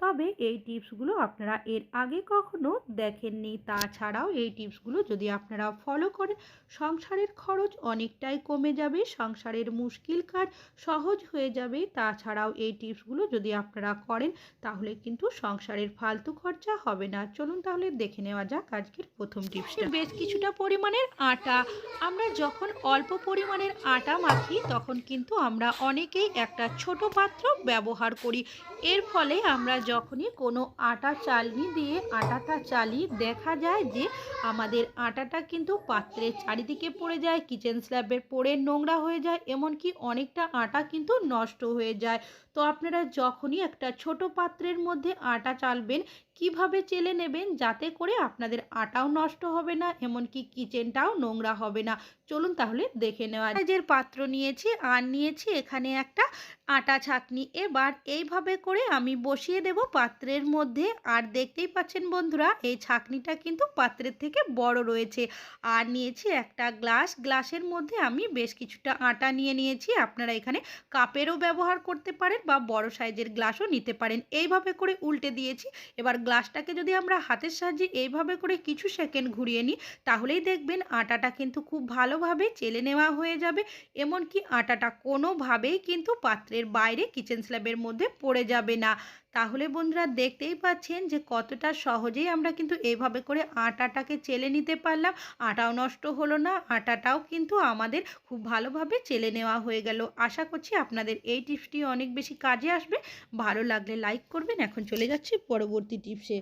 তবে এই টিপসগুলো আপনারা এর আগে কখনো দেখেননি। তাছাড়াও এই টিপসগুলো যদি আপনারা ফলো করেন, সংসারের খরচ অনেকটাই কমে যাবে, সংসারের মুশকিল কাজ সহজ হয়ে যাবে। তাছাড়াও এই টিপসগুলো যদি আপনারা করেন, তাহলে কিন্তু সংসারের ফালতু খরচা হবে না। চলুন তাহলে দেখে নেওয়া যাক আজকের প্রথম টিপসটা। বেশ কিছুটা পরিমাণের আটা। আমরা যখন অল্প পরিমাণের আটা মাখি, তখন কিন্তু আমরা অনেকেই একটা ছোট পাত্র ব্যবহার করি। এর ফলে আমরা যখনই কোনো আটা চালনি দিয়ে আটাটা চালি, দেখা যায় যে আমাদের আটাটা কিন্তু পাত্রের চারিদিকে পড়ে যায় কিচেন স্ল্যাবের পড়ে নোংরা হয়ে যায়, এমনকি অনেকটা আটা কিন্তু নষ্ট হয়ে যায়। তো আপনারা যখনই একটা ছোট পাত্রের মধ্যে আটা চালবেন কীভাবে চেলে নেবেন যাতে করে আপনাদের আটাও নষ্ট হবে না, এমনকি কিচেনটাও নোংরা হবে না? চলুন তাহলে দেখে নেওয়া যে পাত্র নিয়েছি, আর নিয়েছি এখানে একটা আটা ছাকনি। এবার এইভাবে করে আমি বসিয়ে দেব পাত্রের মধ্যে। আর দেখতেই পাচ্ছেন বন্ধুরা, এই ছাকনিটা কিন্তু পাত্রের থেকে বড় রয়েছে। আর নিয়েছি একটা গ্লাস। গ্লাসের মধ্যে আমি বেশ কিছুটা আটা নিয়ে নিয়েছি। আপনারা এখানে কাপেরও ব্যবহার করতে পারেন বা বড় সাইজের গ্লাসও নিতে পারেন। এইভাবে করে উল্টে দিয়েছি। এবার গ্লাসটাকে যদি আমরা হাতের সাহায্যে এইভাবে করে কিছু সেকেন্ড ঘুরিয়ে নিই, তাহলেই দেখবেন আটাটা কিন্তু খুব ভালোভাবে চেলে নেওয়া হয়ে যাবে। এমনকি আটাটা কোনোভাবেই কিন্তু পাত্রের বাইরে কিচেন স্ল্যাবের মধ্যে পড়ে যাবে না। তাহলে বন্ধুরা দেখতেই পাচ্ছেন যে কতটা সহজেই আমরা কিন্তু এভাবে করে আটাটাকে চেলে নিতে পারলাম। আটাও নষ্ট হলো না, আটাটাও কিন্তু আমাদের খুব ভালোভাবে চেলে নেওয়া হয়ে গেল। আশা করছি আপনাদের এই টিপসটি অনেক বেশি কাজে আসবে। ভালো লাগলে লাইক করবেন। এখন চলে যাচ্ছি পরবর্তী টিপসে।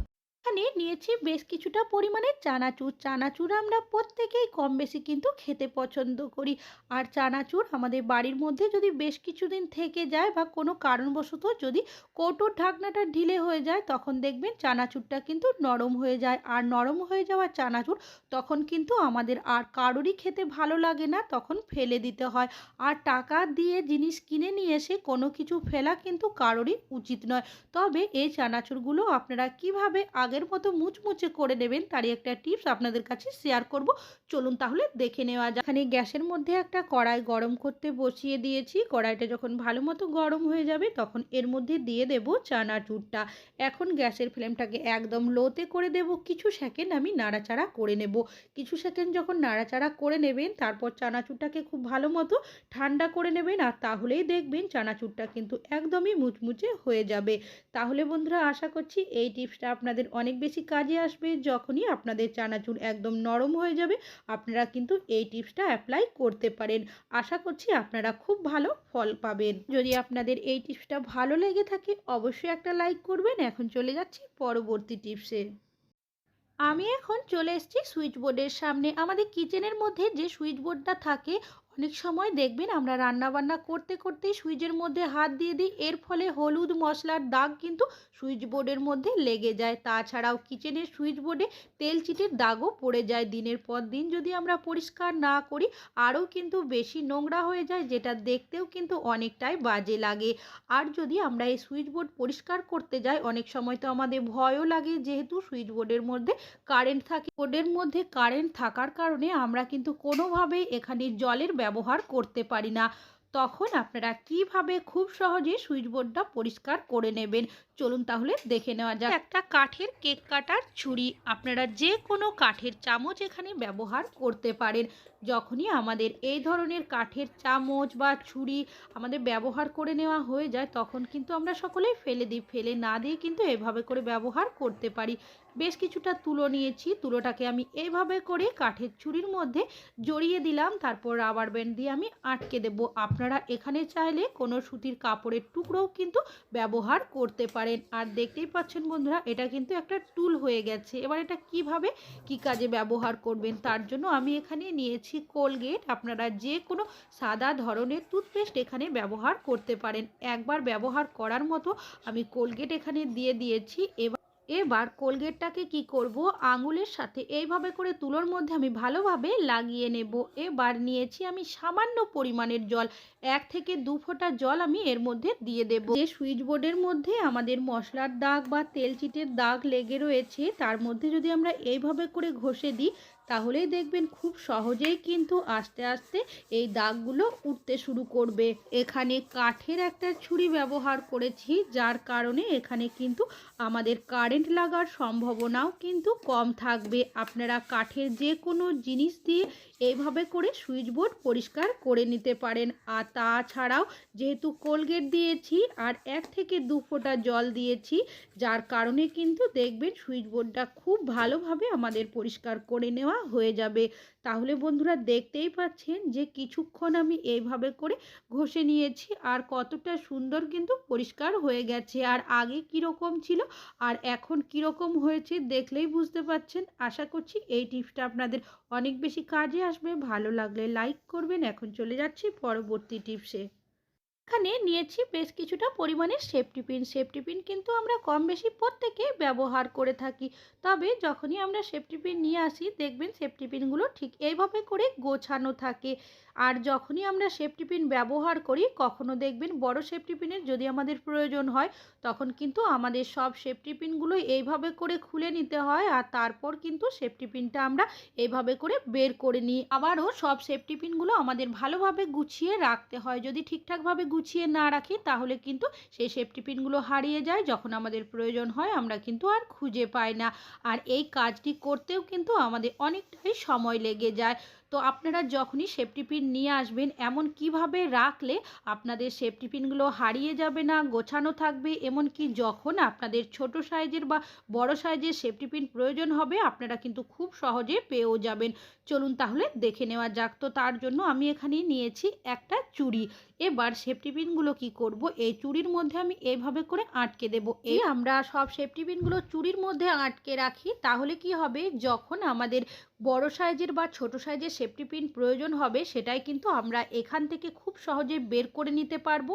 এখানে নিয়েছি বেশ কিছুটা পরিমাণে চানাচুর। চানাচুর আমরা প্রত্যেকেই কম বেশি কিন্তু খেতে পছন্দ করি। আর চানাচুর আমাদের বাড়ির মধ্যে যদি বেশ কিছুদিন থেকে যায় বা কোনো কারণবশত যদি কৌটোর ঢাকনাটা ঢিলে হয়ে যায়, তখন দেখবেন চানাচুরটা কিন্তু নরম হয়ে যায়। আর নরম হয়ে যাওয়া চানাচুর তখন কিন্তু আমাদের আর কারোরই খেতে ভালো লাগে না, তখন ফেলে দিতে হয়। আর টাকা দিয়ে জিনিস কিনে নিয়ে এসে কোনো কিছু ফেলা কিন্তু কারোরই উচিত নয়। তবে এই চানাচুরগুলো আপনারা কীভাবে আগের মতো মুচমুচে করে নেবেন তারই একটা টিপস আপনাদের কাছে শেয়ার করব। চলুন তাহলে দেখে নেওয়া যাক। এখানে গ্যাসের মধ্যে একটা কড়াই গরম করতে বসিয়ে দিয়েছি। কড়াইটা যখন ভালো মতো গরম হয়ে যাবে তখন এর মধ্যে দিয়ে দেব চানাচুরটা এখন গ্যাসের ফ্লেমটাকে একদম লোতে করে দেব। কিছু সেকেন্ড আমি নাড়াচাড়া করে নেব। কিছু সেকেন্ড যখন নাড়াচাড়া করে নেবেন তারপর চানাচুরটাকে খুব ভালো মতো ঠান্ডা করে নেবেন আর তাহলেই দেখবেন চানাচুরটা কিন্তু একদমই মুচমুচে হয়ে যাবে। তাহলে বন্ধুরা আশা করছি এই টিপসটা আপনাদের অনেক বেশি কাজে আসবে। যখনই আপনাদের চানাচুর একদম নরম হয়ে যাবে, আপনারা কিন্তু এই টিপসটা অ্যাপ্লাই করতে পারেন। আশা করছি আপনারা খুব ভালো ফল পাবেন। যদি আপনাদের এই টিপসটা ভালো লেগে থাকে, অবশ্যই একটা লাইক করবেন। এখন চলে যাচ্ছি পরবর্তী টিপসে। আমি এখন চলে এসেছি সুইচ বোর্ডের সামনে। আমাদের কিচেনের মধ্যে যে সুইচ বোর্ডটা থাকে অনেক সময় দেখবেন আমরা রান্না বান্না করতে করতে সুইচের মধ্যে হাত দিয়ে দিই, এর ফলে হলুদ মশলার দাগ কিন্তু সুইচ বোর্ডের মধ্যে লেগে যায়। তাছাড়াও কিচেনের সুইচ বোর্ডে তেল চিটের দাগও পড়ে যায় দিনের পর দিন। যদি আমরা পরিষ্কার না করি, আরও কিন্তু বেশি নোংরা হয়ে যায়, যেটা দেখতেও কিন্তু অনেকটাই বাজে লাগে। আর যদি আমরা এই সুইচ বোর্ড পরিষ্কার করতে যাই, অনেক সময় তো আমাদের ভয়ও লাগে, যেহেতু সুইচ বোর্ডের মধ্যে কারেন্ট থাকে। বোর্ডের মধ্যে কারেন্ট থাকার কারণে আমরা কিন্তু কোনোভাবেই এখানে জলের ব্যবহার করতে পারি না। তখন আপনারা কীভাবে খুব সহজে সুইচবোর্ডটা পরিষ্কার করে নেবেন? চলুন তাহলে দেখে নেওয়া যাক। একটা কাঠের কেক কাটার ছুরি। আপনারা যে কোনো কাঠের চামচ এখানে ব্যবহার করতে পারেন। যখনই আমাদের এই ধরনের কাঠের চামচ বা ছুরি আমাদের ব্যবহার করে নেওয়া হয়ে যায়, তখন কিন্তু আমরা সকলেই ফেলে দিই। ফেলে না দিয়ে কিন্তু এভাবে করে ব্যবহার করতে পারি। বেশ কিছুটা তুলো নিয়েছি। তুলোটাকে আমি এইভাবে করে কাঠের ছুরির মধ্যে জড়িয়ে দিলাম। তারপর রাবার ব্যান্ড দিয়ে আমি আটকে দেব। আপনারা এখানে চাইলে কোনো সুতির কাপড়ের টুকরোও কিন্তু ব্যবহার করতে পারেন। আর দেখতেই পাচ্ছেন বন্ধুরা, এটা কিন্তু একটা টুল হয়ে গেছে। এবার এটা কীভাবে কি কাজে ব্যবহার করবেন তার জন্য আমি এখানে নিয়েছি কোলগেট আপনারা যে কোনো সাদা ধরনের টুথপেস্ট এখানে ব্যবহার করতে পারেন। একবার ব্যবহার করার মতো আমি কোলগেট এখানে দিয়ে দিয়েছি। এবার এবার কোলগেটটাকে কি করব? আঙুলের সাথে এইভাবে করে তুলোর মধ্যে আমি ভালোভাবে লাগিয়ে নেব। এবার নিয়েছি আমি সামান্য পরিমাণের জল। এক থেকে দু ফোঁটা জল আমি এর মধ্যে দিয়ে দেব। যে সুইচ বোর্ডের মধ্যে আমাদের মশলার দাগ বা তেল চিটের দাগ লেগে রয়েছে, তার মধ্যে যদি আমরা এইভাবে করে ঘষে দিই তাহলেই দেখবেন খুব সহজেই কিন্তু আস্তে আস্তে এই দাগগুলো উঠতে শুরু করবে। এখানে কাঠের একটা ছুরি ব্যবহার করেছি, যার কারণে এখানে কিন্তু আমাদের কারেন্ট লাগার সম্ভাবনাও কিন্তু কম থাকবে। আপনারা কাঠের যে কোনো জিনিস দিয়ে এইভাবে করে সুইচ বোর্ড পরিষ্কার করে নিতে পারেন। আর তাছাড়াও যেহেতু কোলগেট দিয়েছি আর এক থেকে দু ফোঁটা জল দিয়েছি, যার কারণে কিন্তু দেখবেন সুইচ বোর্ডটা খুব ভালোভাবে আমাদের পরিষ্কার করে নেওয়া হয়ে যাবে। তাহলে বন্ধুরা দেখতেই পাচ্ছেন যে কিছুক্ষণ আমি এইভাবে করে ঘষে নিয়েছি আর কতটা সুন্দর কিন্তু পরিষ্কার হয়ে গেছে। আর আগে কীরকম ছিল আর এখন কীরকম হয়েছে দেখলেই বুঝতে পাচ্ছেন। আশা করছি এই টিপসটা আপনাদের অনেক বেশি কাজে আসবে। ভালো লাগলে লাইক করবেন। এখন চলে যাচ্ছি পরবর্তী টিপসে। এখানে নিয়েছি বেশ কিছুটা পরিমাণে সেফটি পিন সেফটি পিন কিন্তু আমরা কম বেশি প্রত্যেকে ব্যবহার করে থাকি। তবে যখনই আমরা সেফটি পিন নিয়ে আসি, দেখবেন সেফটি পিনগুলো ঠিক এইভাবে করে গোছানো থাকে। আর যখনই আমরা সেফটি পিন ব্যবহার করি, কখনো দেখবেন বড় সেফটি পিনের যদি আমাদের প্রয়োজন হয়, তখন কিন্তু আমাদের সব সেফটি পিনগুলো এইভাবে করে খুলে নিতে হয় আর তারপর কিন্তু সেফটি পিনটা আমরা এইভাবে করে বের করে নিই। আবারও সব সেফটি পিনগুলো আমাদের ভালোভাবে গুছিয়ে রাখতে হয়। যদি ঠিকঠাকভাবে গুছিয়ে না রাখি, তাহলে কিন্তু সেই সেফটি পিনগুলো হারিয়ে যায়। যখন আমাদের প্রয়োজন হয়, আমরা কিন্তু আর খুঁজে পাই না। আর এই কাজটি করতেও কিন্তু আমাদের অনেকটাই সময় লেগে যায়। তো আপনারা যখনই সেফটি পিন নিয়ে আসবেন, এমন কীভাবে রাখলে আপনাদের সেফটি টিফিনগুলো হারিয়ে যাবে না, গোছানো থাকবে, এমনকি যখন আপনাদের ছোট সাইজের বা বড় সাইজের সেফটি টিফিন প্রয়োজন হবে, আপনারা কিন্তু খুব সহজে পেয়েও যাবেন। চলুন তাহলে দেখে নেওয়া যাক। তো তার জন্য আমি এখানে নিয়েছি একটা চুড়ি। এবার সেফটি পিনগুলো কি করব? এই চুড়ির মধ্যে আমি এইভাবে করে আটকে দেব। এই আমরা সব সেফটি পিনগুলো চুড়ির মধ্যে আটকে রাখি তাহলে কি হবে? যখন আমাদের বড় সাইজের বা ছোট সাইজের সেফটি পিন প্রয়োজন হবে সেটাই কিন্তু আমরা এখান থেকে খুব সহজে বের করে নিতে পারব।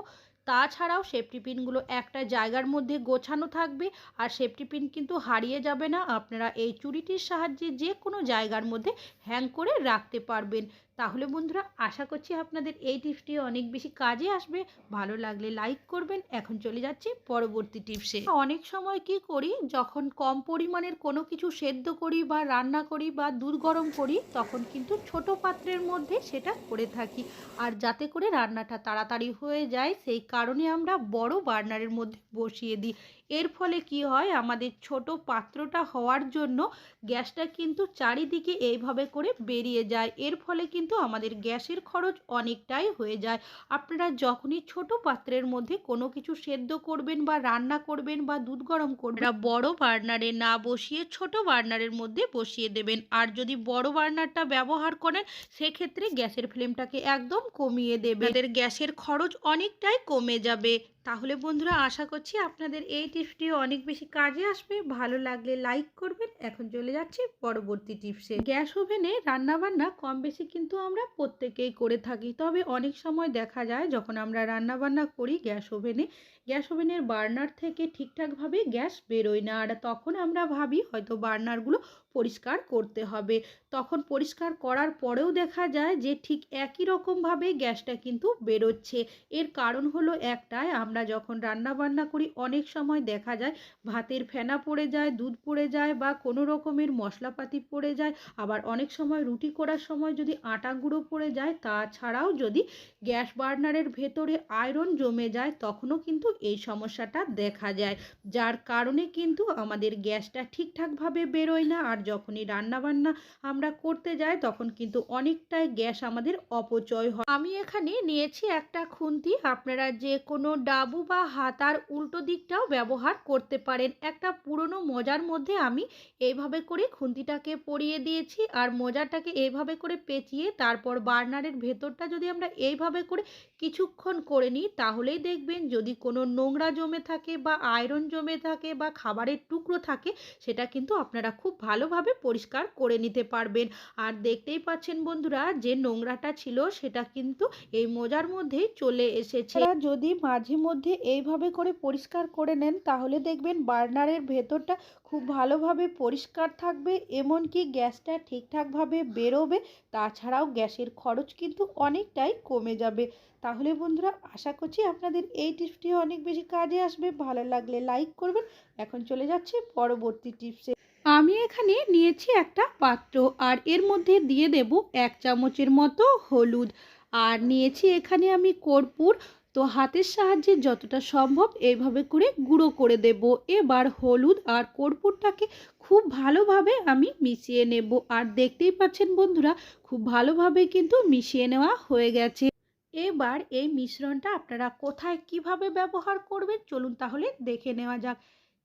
তাছাড়াও সেফটি পিনগুলো একটা জায়গার মধ্যে গোছানো থাকবে আর সেফটি পিন কিন্তু হারিয়ে যাবে না। আপনারা এই চুড়িটির সাহায্যে যে কোনো জায়গার মধ্যে হ্যাং করে রাখতে পারবেন। তাহলে বন্ধুরা, আশা করছি আপনাদের এই টিপসটি অনেক বেশি কাজে আসবে। ভালো লাগলে লাইক করবেন। এখন চলে যাচ্ছি পরবর্তী টিপসে। অনেক সময় কি করি, যখন কম পরিমাণের কোনো কিছু সেদ্ধ করি বা রান্না করি বা দুধ গরম করি, তখন কিন্তু ছোট পাত্রের মধ্যে সেটা করে থাকি। আর যাতে করে রান্নাটা তাড়াতাড়ি হয়ে যায়, সেই কারণে আমরা বড় বার্নারের মধ্যে বসিয়ে দিই। এর ফলে কি হয়? আমাদের ছোট পাত্রটা হওয়ার জন্য গ্যাসটা কিন্তু চারিদিকে এইভাবে করে বেরিয়ে যায়। এর ফলে কিন্তু আমাদের গ্যাসের খরচ অনেকটাই হয়ে যায়। আপনারা যখনই ছোট পাত্রের মধ্যে কোনো কিছু সেদ্ধ করবেন বা রান্না করবেন বা দুধ গরম করবেন বড় বার্নারে না বসিয়ে ছোট বার্নারের মধ্যে বসিয়ে দেবেন। আর যদি বড় বার্নারটা ব্যবহার করেন, সেক্ষেত্রে গ্যাসের ফ্লেমটাকে একদম কমিয়ে দেবে এদের গ্যাসের খরচ অনেকটাই কমে যাবে। তাহলে বন্ধুরা আশা করছি আপনাদের এই টিপসটি অনেক বেশি কাজে আসবে। ভালো লাগলে লাইক করবেন। এখন চলে যাচ্ছি পরবর্তী টিপসে। গ্যাস ওভেনে রান্নাবান্না কম বেশি কিন্তু আমরা প্রত্যেকেই করে থাকি। তবে অনেক সময় দেখা যায় যখন আমরা রান্নাবান্না করি গ্যাস ওভেনে, গ্যাস ওভেনের বার্নার থেকে ঠিকঠাকভাবে গ্যাস বেরোয় না। আর তখন আমরা ভাবি হয়তো বার্নারগুলো পরিষ্কার করতে হবে। তখন পরিষ্কার করার পরেও দেখা যায় যে, ঠিক একই রকমভাবে গ্যাসটা কিন্তু বেরোচ্ছে। এর কারণ হলো একটাই, আমরা যখন রান্না বান্না করি, অনেক সময় দেখা যায় ভাতের ফেনা পড়ে যায়, দুধ পড়ে যায় বা কোনো রকমের মশলাপাতি পড়ে যায়। আবার অনেক সময় রুটি করার সময় যদি আটা গুঁড়ো পড়ে যায়, তাছাড়াও যদি গ্যাস বার্নারের ভেতরে আয়রন জমে যায়, তখনও কিন্তু এই সমস্যাটা দেখা যায়। যার কারণে কিন্তু আমাদের গ্যাসটা ঠিকঠাকভাবে বেরোয় না, আর যখনই রান্নাবান্না আমরা করতে যাই, তখন কিন্তু অনেকটাই গ্যাস আমাদের অপচয় হয়। আমি এখানে নিয়েছি একটা খুন্তি। আপনারা যে কোনো ডাবু বা হাতার উল্টো দিকটাও ব্যবহার করতে পারেন। একটা পুরনো মোজার মধ্যে আমি এইভাবে করে খুন্তিটাকে পরিয়ে দিয়েছি আর মোজাটাকে এইভাবে করে পেঁচিয়ে তারপর বার্নারের ভেতরটা যদি আমরা এইভাবে করে কিছুক্ষণ করে নিই, তাহলেই দেখবেন যদি কোনো নোংরা জমে থাকে বা আয়রন জমে থাকে বা খাবারের টুকরো থাকে, সেটা কিন্তু আপনারা খুব ভালোভাবে পরিষ্কার করে নিতে পারবেন। আর দেখতেই পাচ্ছেন বন্ধুরা, যে নোংরাটা ছিল সেটা কিন্তু এই মোজার মধ্যেই চলে এসেছে। যদি মাঝে মধ্যে এইভাবে করে পরিষ্কার করে নেন, তাহলে দেখবেন বার্নারের ভেতরটা খুব ভালোভাবে পরিষ্কার থাকবে, এমনকি গ্যাসটা ঠিকঠাকভাবে বেরোবে, তাছাড়াও গ্যাসের খরচ কিন্তু অনেকটাই কমে যাবে। তাহলে বন্ধুরা, আশা করছি আপনাদের এই টিপসটি অনেক বেশি কাজে আসবে। ভালো লাগলে লাইক করবেন। এখন চলে যাচ্ছে পরবর্তী টিপসে। আমি এখানে নিয়েছি একটা পাত্র আর এর মধ্যে দিয়ে দেব এক চামচের মতো হলুদ। আর নিয়েছি এখানে আমি কর্পূর। তো হাতের সাহায্যে যতটা সম্ভব এইভাবে করে গুঁড়ো করে দেব। এবার হলুদ আর কর্পূরটাকে খুব ভালোভাবে আমি মিশিয়ে নেব। আর দেখতেই পাচ্ছেন বন্ধুরা, খুব ভালোভাবে কিন্তু মিশিয়ে নেওয়া হয়ে গেছে। এবার এই মিশ্রণটা আপনারা কোথায় কীভাবে ব্যবহার করবেন চলুন তাহলে দেখে নেওয়া যাক।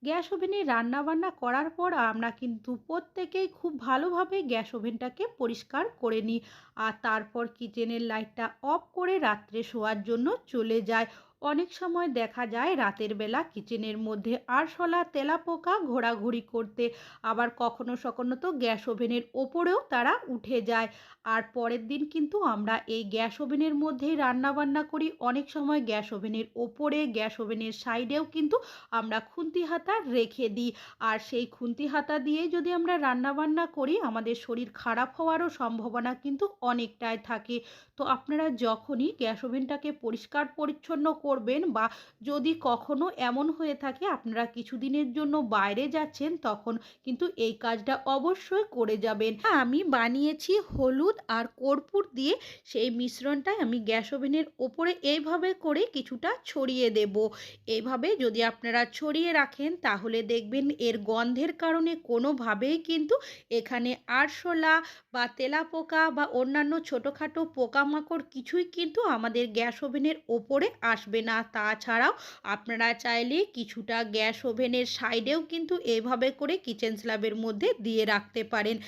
গ্যাস ওভেনে রান্নাবান্না করার পর আমরা কিন্তু প্রত্যেকেই খুব ভালোভাবে গ্যাস ওভেনটাকে পরিষ্কার করে নিই। আর তারপর কিচেনের লাইটটা অফ করে রাত্রে শোয়ার জন্য চলে যায় অনেক সময় দেখা যায় রাতের বেলা কিচেনের মধ্যে আরশোলা, তেলাপোকা ঘোরাঘুরি করতে। আবার কখনো সখনো তো গ্যাস ওভেনের ওপরেও তারা উঠে যায়। আর পরের দিন কিন্তু আমরা এই গ্যাস ওভেনের মধ্যেই রান্নাবান্না করি। অনেক সময় গ্যাস ওভেনের ওপরে, গ্যাস ওভেনের সাইডেও কিন্তু আমরা খুন্তি হাতা রেখে দিই। আর সেই খুন্তি হাতা দিয়ে যদি আমরা রান্নাবান্না করি, আমাদের শরীর খারাপ হওয়ারও সম্ভাবনা কিন্তু অনেকটাই থাকে। তো আপনারা যখনই গ্যাস ওভেনটাকে পরিষ্কার পরিচ্ছন্ন করবেন বা যদি কখনো এমন হয়ে থাকে আপনারা কিছুদিনের জন্য বাইরে যাচ্ছেন, তখন কিন্তু এই কাজটা অবশ্যই করে যাবেন। আমি বানিয়েছি হলুদ আর কর্পূর দিয়ে সেই মিশ্রণটাই আমি গ্যাস ওভেনের ওপরে এইভাবে করে কিছুটা ছড়িয়ে দেব। এইভাবে যদি আপনারা ছড়িয়ে রাখেন, তাহলে দেখবেন এর গন্ধের কারণে কোনোভাবেই কিন্তু এখানে আরশোলা বা তেলাপোকা বা অন্যান্য ছোটোখাটো পোকামাকড় কিছুই কিন্তু আমাদের গ্যাস ওভেনের ওপরে আসবে না, তাছাড়াও আপনারা চাইলে কিছুটা গ্যাস ওভেনের সাইডেও কিন্তু এভাবে করে কিচেন স্ল্যাবের মধ্যে দিয়ে রাখতে পারেন।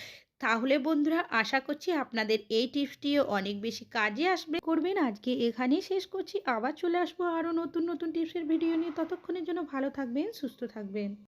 তাহলে বন্ধুরা, আশা করছি আপনাদের এই টিপসটিও অনেক বেশি কাজে আসবে। করবেন, আজকে এখানেই শেষ করছি। আবার চলে আসব আরও নতুন নতুন টিপসের ভিডিও নিয়ে। ততক্ষণের জন্য ভালো থাকবেন, সুস্থ থাকবেন।